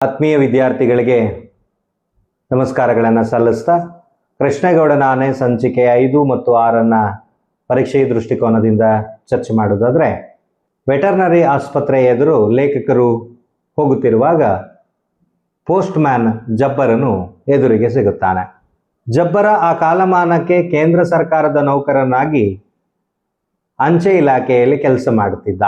ಆತ್ಮೀಯ ವಿದ್ಯಾರ್ಥಿಗಳಿಗೆ ನಮಸ್ಕಾರಗಳನ್ನು ಸಲ್ಲಿಸ್ತಾ ಕೃಷ್ಣೇಗೌಡ ನಾನೇ ಸಂಚಿಕೆ ಐದು ಮತ್ತು ಆರನ್ನು ಪರೀಕ್ಷೆಯ ದೃಷ್ಟಿಕೋನದಿಂದ ಚರ್ಚೆ ಮಾಡೋದಾದರೆ ವೆಟರ್ನರಿ ಆಸ್ಪತ್ರೆ ಎದುರು ಲೇಖಕರು ಹೋಗುತ್ತಿರುವಾಗ ಪೋಸ್ಟ್ ಮ್ಯಾನ್ ಜಬ್ಬರನು ಎದುರಿಗೆ ಸಿಗುತ್ತಾನೆ. ಜಬ್ಬರ ಆ ಕಾಲಮಾನಕ್ಕೆ ಕೇಂದ್ರ ಸರ್ಕಾರದ ನೌಕರನಾಗಿ ಅಂಚೆ ಇಲಾಖೆಯಲ್ಲಿ ಕೆಲಸ ಮಾಡುತ್ತಿದ್ದ.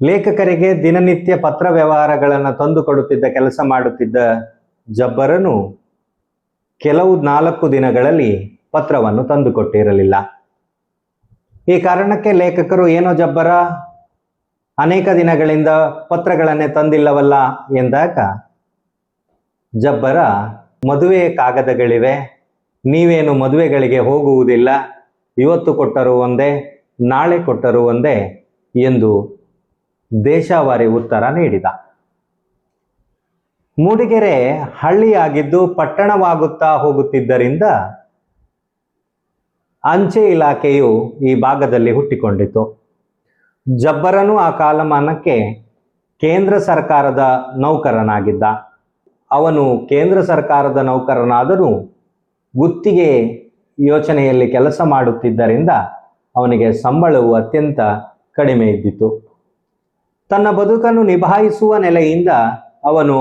ಲೇಖಕರಿಗೆ ದಿನನಿತ್ಯ ಪತ್ರ ವ್ಯವಹಾರಗಳನ್ನು ತಂದು ಕೊಡುತ್ತಿದ್ದ ಕೆಲಸ ಮಾಡುತ್ತಿದ್ದ ಜಬ್ಬರನು ಕೆಲವು ನಾಲ್ಕು ದಿನಗಳಲ್ಲಿ ಪತ್ರವನ್ನು ತಂದುಕೊಟ್ಟಿರಲಿಲ್ಲ ಈ ಕಾರಣಕ್ಕೆ ಲೇಖಕರು, ಏನೋ ಜಬ್ಬರ, ಅನೇಕ ದಿನಗಳಿಂದ ಪತ್ರಗಳನ್ನೇ ತಂದಿಲ್ಲವಲ್ಲ ಎಂದಾಗ, ಜಬ್ಬರ, ಮದುವೆ ಕಾಗದಗಳಿವೆ, ನೀವೇನು ಮದುವೆಗಳಿಗೆ ಹೋಗುವುದಿಲ್ಲ, ಇವತ್ತು ಕೊಟ್ಟರು ಒಂದೇ, ನಾಳೆ ಕೊಟ್ಟರು ಒಂದೇ ಎಂದು ದೇಶಾವಾರಿ ಉತ್ತರ ನೀಡಿದ. ಮೂಡಿಗೆರೆ ಹಳ್ಳಿಯಾಗಿದ್ದು ಪಟ್ಟಣವಾಗುತ್ತಾ ಹೋಗುತ್ತಿದ್ದರಿಂದ ಅಂಚೆ ಇಲಾಖೆಯು ಈ ಭಾಗದಲ್ಲಿ ಹುಟ್ಟಿಕೊಂಡಿತು ಜಬ್ಬರನು ಆ ಕಾಲಮಾನಕ್ಕೆ ಕೇಂದ್ರ ಸರ್ಕಾರದ ನೌಕರನಾಗಿದ್ದ. ಅವನು ಕೇಂದ್ರ ಸರ್ಕಾರದ ನೌಕರನಾದರೂ ಗುತ್ತಿಗೆ ಯೋಚನೆಯಲ್ಲಿ ಕೆಲಸ ಮಾಡುತ್ತಿದ್ದರಿಂದ ಅವನಿಗೆ ಸಂಬಳವು ಅತ್ಯಂತ ಕಡಿಮೆ ಇದ್ದಿತು ತನ್ನ ಬದುಕನ್ನು ನಿಭಾಯಿಸುವ ನೆಲೆಯಿಂದ ಅವನು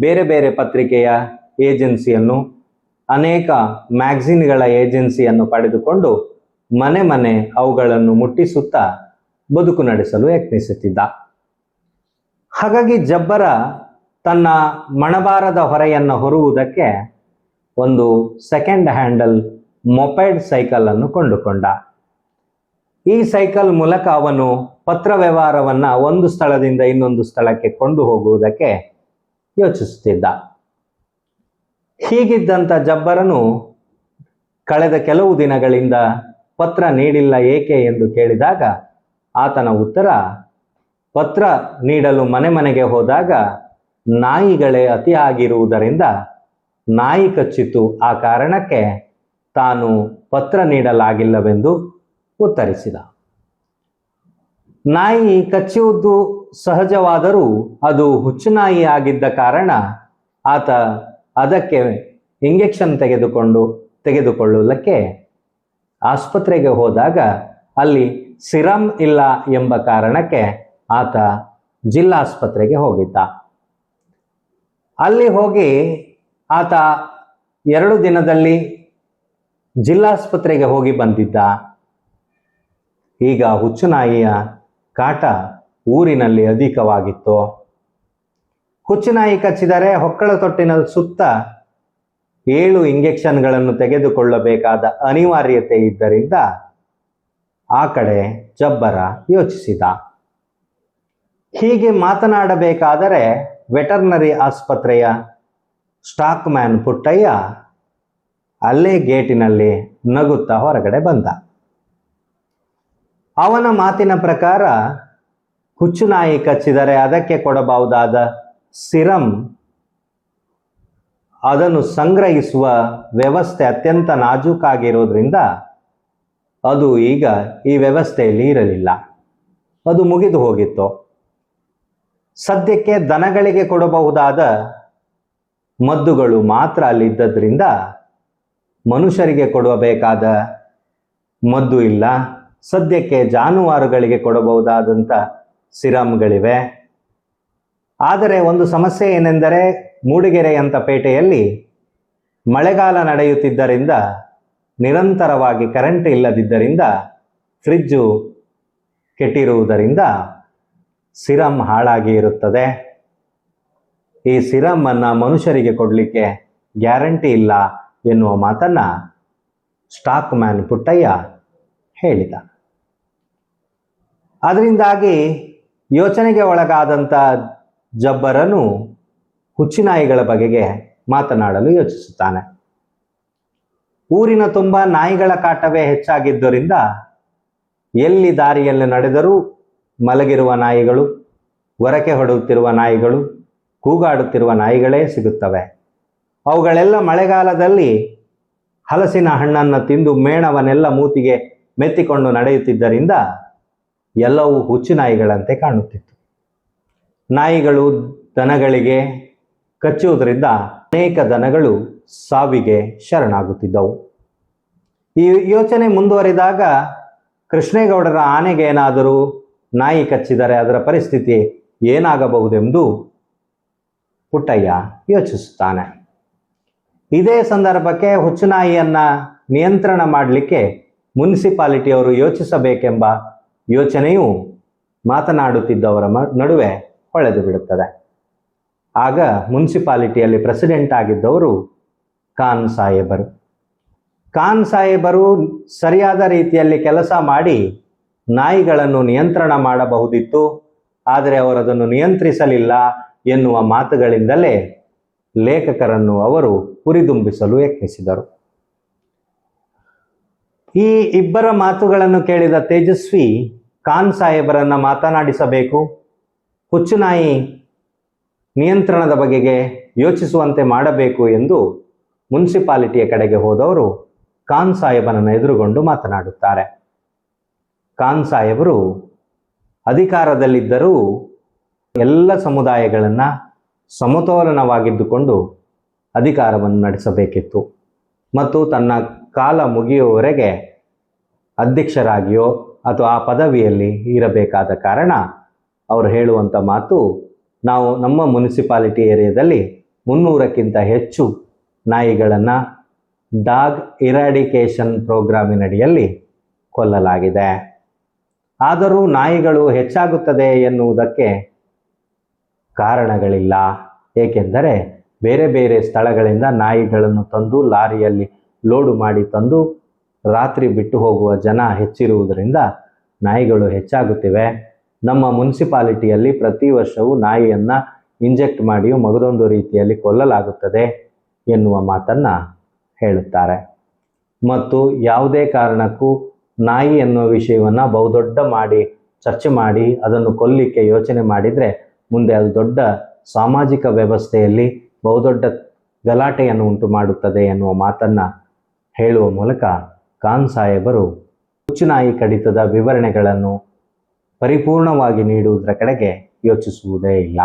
ಬೇರೆ ಬೇರೆ ಪತ್ರಿಕೆಯ ಏಜೆನ್ಸಿಯನ್ನು, ಅನೇಕ ಮ್ಯಾಗ್ಝಿನ್ಗಳ ಏಜೆನ್ಸಿಯನ್ನು ಪಡೆದುಕೊಂಡು ಮನೆ ಮನೆ ಅವುಗಳನ್ನು ಮುಟ್ಟಿಸುತ್ತಾ ಬದುಕು ನಡೆಸಲು ಯತ್ನಿಸುತ್ತಿದ್ದ. ಹಾಗಾಗಿ ಜಬ್ಬರ ತನ್ನ ಮಣಬಾರದ ಹೊರೆಯನ್ನು ಹೊರುವುದಕ್ಕೆ ಒಂದು ಸೆಕೆಂಡ್ ಹ್ಯಾಂಡಲ್ ಮೊಪೈಡ್ ಸೈಕಲ್ ಅನ್ನು ಕೊಂಡುಕೊಂಡ. ಈ ಸೈಕಲ್ ಮೂಲಕ ಅವನು ಪತ್ರ ವ್ಯವಹಾರವನ್ನ ಒಂದು ಸ್ಥಳದಿಂದ ಇನ್ನೊಂದು ಸ್ಥಳಕ್ಕೆ ಕೊಂಡು ಹೋಗುವುದಕ್ಕೆ ಯೋಚಿಸುತ್ತಿದ್ದ. ಹೀಗಿದ್ದಂಥ ಜಬ್ಬರನು ಕಳೆದ ಕೆಲವು ದಿನಗಳಿಂದ ಪತ್ರ ನೀಡಿಲ್ಲ ಏಕೆ ಎಂದು ಕೇಳಿದಾಗ ಆತನ ಉತ್ತರ, ಪತ್ರ ನೀಡಲು ಮನೆ ಮನೆಗೆ ಹೋದಾಗ ನಾಯಿಗಳೇ ಅತಿಯಾಗಿರುವುದರಿಂದ ನಾಯಿ ಕಚ್ಚಿತು ಆ ಕಾರಣಕ್ಕೆ ತಾನು ಪತ್ರ ನೀಡಲಾಗಿಲ್ಲವೆಂದು ಉತ್ತರಿಸಿದ. ನಾಯಿ ಕಚ್ಚುವುದು ಸಹಜವಾದರೂ ಅದು ಹುಚ್ಚುನಾಯಿ ಆಗಿದ್ದ ಕಾರಣ ಆತ ಅದಕ್ಕೆ ಇಂಜೆಕ್ಷನ್ ತೆಗೆದುಕೊಂಡು ತೆಗೆದುಕೊಳ್ಳಲಿಕ್ಕೆ ಆಸ್ಪತ್ರೆಗೆ ಹೋದಾಗ ಅಲ್ಲಿ ಸಿರಮ್ ಇಲ್ಲ ಎಂಬ ಕಾರಣಕ್ಕೆ ಆತ ಜಿಲ್ಲಾಸ್ಪತ್ರೆಗೆ ಹೋಗಿದ್ದ. ಅಲ್ಲಿ ಹೋಗಿ ಆತ ಎರಡು ದಿನದಲ್ಲಿ ಜಿಲ್ಲಾಸ್ಪತ್ರೆಗೆ ಹೋಗಿ ಬಂದಿದ್ದ. ಈಗ ಹುಚ್ಚುನಾಯಿಯ ಕಾಟ ಊರಿನಲ್ಲಿ ಅಧಿಕವಾಗಿತ್ತು. ಹುಚ್ಚುನಾಯಿ ಕಚ್ಚಿದರೆ ಹೊಕ್ಕಳ ತೊಟ್ಟಿನ ಸುತ್ತ ಏಳು ಇಂಜೆಕ್ಷನ್ಗಳನ್ನು ತೆಗೆದುಕೊಳ್ಳಬೇಕಾದ ಅನಿವಾರ್ಯತೆ ಇದ್ದರಿಂದ ಆ ಕಡೆ ಜಬ್ಬರ ಯೋಚಿಸಿದ. ಹೀಗೆ ಮಾತನಾಡಬೇಕಾದರೆ ವೆಟರ್ನರಿ ಆಸ್ಪತ್ರೆಯ ಸ್ಟಾಕ್ ಮ್ಯಾನ್ ಪುಟ್ಟಯ್ಯ ಅಲ್ಲೇ ಗೇಟಿನಲ್ಲಿ ನಗುತ್ತಾ ಹೊರಗಡೆ ಬಂದ. ಅವನ ಮಾತಿನ ಪ್ರಕಾರ ಹುಚ್ಚುನಾಯಿ ಕಚ್ಚಿದರೆ ಅದಕ್ಕೆ ಕೊಡಬಹುದಾದ ಸಿರಂ, ಅದನ್ನು ಸಂಗ್ರಹಿಸುವ ವ್ಯವಸ್ಥೆ ಅತ್ಯಂತ ನಾಜೂಕಾಗಿರೋದ್ರಿಂದ ಅದು ಈಗ ಈ ವ್ಯವಸ್ಥೆಯಲ್ಲಿ ಇರಲಿಲ್ಲ. ಅದು ಮುಗಿದು ಹೋಗಿತ್ತು. ಸದ್ಯಕ್ಕೆ ದನಗಳಿಗೆ ಕೊಡಬಹುದಾದ ಮದ್ದುಗಳು ಮಾತ್ರ ಅಲ್ಲಿದ್ದದ್ರಿಂದ ಮನುಷ್ಯರಿಗೆ ಕೊಡಬೇಕಾದ ಮದ್ದು ಇಲ್ಲ. ಸದ್ಯಕ್ಕೆ ಜಾನುವಾರುಗಳಿಗೆ ಕೊಡಬಹುದಾದಂಥ ಸಿರಮ್ಗಳಿವೆ. ಆದರೆ ಒಂದು ಸಮಸ್ಯೆ ಏನೆಂದರೆ ಮೂಡಿಗೆರೆಯಂಥ ಪೇಟೆಯಲ್ಲಿ ಮಳೆಗಾಲ ನಡೆಯುತ್ತಿದ್ದರಿಂದ, ನಿರಂತರವಾಗಿ ಕರೆಂಟ್ ಇಲ್ಲದಿದ್ದರಿಂದ ಫ್ರಿಜ್ಜು ಕೆಟ್ಟಿರುವುದರಿಂದ ಸಿರಮ್ ಹಾಳಾಗಿ ಇರುತ್ತದೆ. ಈ ಸಿರಮನ್ನು ಮನುಷ್ಯರಿಗೆ ಕೊಡಲಿಕ್ಕೆ ಗ್ಯಾರಂಟಿ ಇಲ್ಲ ಎನ್ನುವ ಮಾತನ್ನ ಸ್ಟಾಕ್ ಮ್ಯಾನ್ ಪುಟ್ಟಯ್ಯ ಹೇಳಿದ. ಅದರಿಂದಾಗಿ ಯೋಚನೆಗೆ ಒಳಗಾದಂಥ ಜಬ್ಬರನು ಹುಚ್ಚಿನಾಯಿಗಳ ಬಗೆಗೆ ಮಾತನಾಡಲು ಯೋಚಿಸುತ್ತಾನೆ. ಊರಿನ ತುಂಬ ನಾಯಿಗಳ ಕಾಟವೇ ಹೆಚ್ಚಾಗಿದ್ದರಿಂದ ಎಲ್ಲಿ ದಾರಿಯಲ್ಲಿ ನಡೆದರೂ ಮಲಗಿರುವ ನಾಯಿಗಳು ಹೊರಕೆ ಹೊಡೆಯುತ್ತಿರುವ ನಾಯಿಗಳು, ಕೂಗಾಡುತ್ತಿರುವ ನಾಯಿಗಳೇ ಸಿಗುತ್ತವೆ. ಅವುಗಳೆಲ್ಲ ಮಳೆಗಾಲದಲ್ಲಿ ಹಲಸಿನ ಹಣ್ಣನ್ನು ತಿಂದು ಮೇಣವನ್ನೆಲ್ಲ ಮೂತಿಗೆ ಮೆತ್ತಿಕೊಂಡು ನಡೆಯುತ್ತಿದ್ದರಿಂದ ಎಲ್ಲವೂ ಹುಚ್ಚು ನಾಯಿಗಳಂತೆ ಕಾಣುತ್ತಿತ್ತು. ನಾಯಿಗಳು ದನಗಳಿಗೆ ಕಚ್ಚುವುದರಿಂದ ಅನೇಕ ದನಗಳು ಸಾವಿಗೆ ಶರಣಾಗುತ್ತಿದ್ದವು. ಈ ಯೋಚನೆ ಮುಂದುವರಿದಾಗ ಕೃಷ್ಣೇಗೌಡರ ಆನೆಗೆ ಏನಾದರೂ ನಾಯಿ ಕಚ್ಚಿದರೆ ಅದರ ಪರಿಸ್ಥಿತಿ ಏನಾಗಬಹುದೆಂದು ಪುಟ್ಟಯ್ಯ ಯೋಚಿಸುತ್ತಾನೆ. ಇದೇ ಸಂದರ್ಭಕ್ಕೆ ಹುಚ್ಚುನಾಯಿಯನ್ನ ನಿಯಂತ್ರಣ ಮಾಡಲಿಕ್ಕೆ ಮುನ್ಸಿಪಾಲಿಟಿಯವರು ಯೋಚಿಸಬೇಕೆಂಬ ಯೋಚನೆಯು ಮಾತನಾಡುತ್ತಿದ್ದವರ ನಡುವೆ ಹೊಳೆದು ಬಿಡುತ್ತದೆ. ಆಗ ಮುನ್ಸಿಪಾಲಿಟಿಯಲ್ಲಿ ಪ್ರೆಸಿಡೆಂಟ್ ಆಗಿದ್ದವರು ಖಾನ್ ಸಾಹೇಬರು. ಖಾನ್ ಸಾಹೇಬರು ಸರಿಯಾದ ರೀತಿಯಲ್ಲಿ ಕೆಲಸ ಮಾಡಿ ನಾಯಿಗಳನ್ನು ನಿಯಂತ್ರಣ ಮಾಡಬಹುದಿತ್ತು, ಆದರೆ ಅವರದನ್ನು ನಿಯಂತ್ರಿಸಲಿಲ್ಲ ಎನ್ನುವ ಮಾತುಗಳಿಂದಲೇ ಲೇಖಕರನ್ನು ಅವರು ಹುರಿದುಂಬಿಸಲು ಯತ್ನಿಸಿದರು. ಈ ಇಬ್ಬರ ಮಾತುಗಳನ್ನು ಕೇಳಿದ ತೇಜಸ್ವಿ ಖಾನ್ ಸಾಹೇಬರನ್ನು ಮಾತನಾಡಿಸಬೇಕು. ಹುಚ್ಚುನಾಯಿ ನಿಯಂತ್ರಣದ ಬಗೆಗೆ ಯೋಚಿಸುವಂತೆ ಮಾಡಬೇಕು ಎಂದು ಮುನ್ಸಿಪಾಲಿಟಿಯ ಕಡೆಗೆ ಹೋದವರು ಖಾನ್ ಸಾಹೇಬನನ್ನು ಎದುರುಗೊಂಡು ಮಾತನಾಡುತ್ತಾರೆ. ಖಾನ್ ಸಾಹೇಬರು ಅಧಿಕಾರದಲ್ಲಿದ್ದರೂ ಎಲ್ಲ ಸಮುದಾಯಗಳನ್ನು ಸಮತೋಲನವಾಗಿದ್ದುಕೊಂಡು ಅಧಿಕಾರವನ್ನು ನಡೆಸಬೇಕಿತ್ತು. ಮತ್ತು ತನ್ನ ಕಾಲ ಮುಗಿಯುವವರೆಗೆ ಅಧ್ಯಕ್ಷರಾಗಿಯೋ ಅಥವಾ ಆ ಪದವಿಯಲ್ಲಿ ಇರಬೇಕಾದ ಕಾರಣ ಅವರು ಹೇಳುವಂಥ ಮಾತು ನಾವು ನಮ್ಮ ಮುನ್ಸಿಪಾಲಿಟಿ ಏರಿಯಾದಲ್ಲಿ ಮುನ್ನೂರಕ್ಕಿಂತ ಹೆಚ್ಚು ನಾಯಿಗಳನ್ನು ಡಾಗ್ ಇರಾಡಿಕೇಷನ್ ಪ್ರೋಗ್ರಾಮಿನಡಿಯಲ್ಲಿ ಕೊಲ್ಲಲಾಗಿದೆ. ಆದರೂ ನಾಯಿಗಳು ಹೆಚ್ಚಾಗುತ್ತದೆ ಎನ್ನುವುದಕ್ಕೆ ಕಾರಣಗಳಿಲ್ಲ. ಏಕೆಂದರೆ ಬೇರೆ ಬೇರೆ ಸ್ಥಳಗಳಿಂದ ನಾಯಿಗಳನ್ನು ತಂದು ಲಾರಿಯಲ್ಲಿ ಲೋಡು ಮಾಡಿ ತಂದು ರಾತ್ರಿ ಬಿಟ್ಟು ಹೋಗುವ ಜನ ಹೆಚ್ಚಿರುವುದರಿಂದ ನಾಯಿಗಳು ಹೆಚ್ಚಾಗುತ್ತಿವೆ. ನಮ್ಮ ಮುನ್ಸಿಪಾಲಿಟಿಯಲ್ಲಿ ಪ್ರತಿ ವರ್ಷವೂ ನಾಯಿಯನ್ನು ಇಂಜೆಕ್ಟ್ ಮಾಡಿಯೂ ಮಗದೊಂದು ರೀತಿಯಲ್ಲಿ ಕೊಲ್ಲಲಾಗುತ್ತದೆ ಎನ್ನುವ ಮಾತನ್ನು ಹೇಳುತ್ತಾರೆ. ಮತ್ತು ಯಾವುದೇ ಕಾರಣಕ್ಕೂ ನಾಯಿ ಎನ್ನುವ ವಿಷಯವನ್ನು ಬಹುದೊಡ್ಡ ಮಾಡಿ ಚರ್ಚೆ ಮಾಡಿ ಅದನ್ನು ಕೊಲ್ಲಿಕ್ಕೆ ಯೋಚನೆ ಮಾಡಿದರೆ ಮುಂದೆ ಅದು ದೊಡ್ಡ ಸಾಮಾಜಿಕ ವ್ಯವಸ್ಥೆಯಲ್ಲಿ ಬಹುದೊಡ್ಡ ಗಲಾಟೆಯನ್ನು ಉಂಟು ಮಾಡುತ್ತದೆ ಎನ್ನುವ ಮಾತನ್ನು ಹೇಳುವ ಮೂಲಕ ಖಾನ್ ಸಾಹೇಬರು ಹುಚ್ಚುನಾಯಿ ಕಡಿತದ ವಿವರಣೆಗಳನ್ನು ಪರಿಪೂರ್ಣವಾಗಿ ನೀಡುವುದರ ಕಡೆಗೆ ಯೋಚಿಸುವುದೇ ಇಲ್ಲ.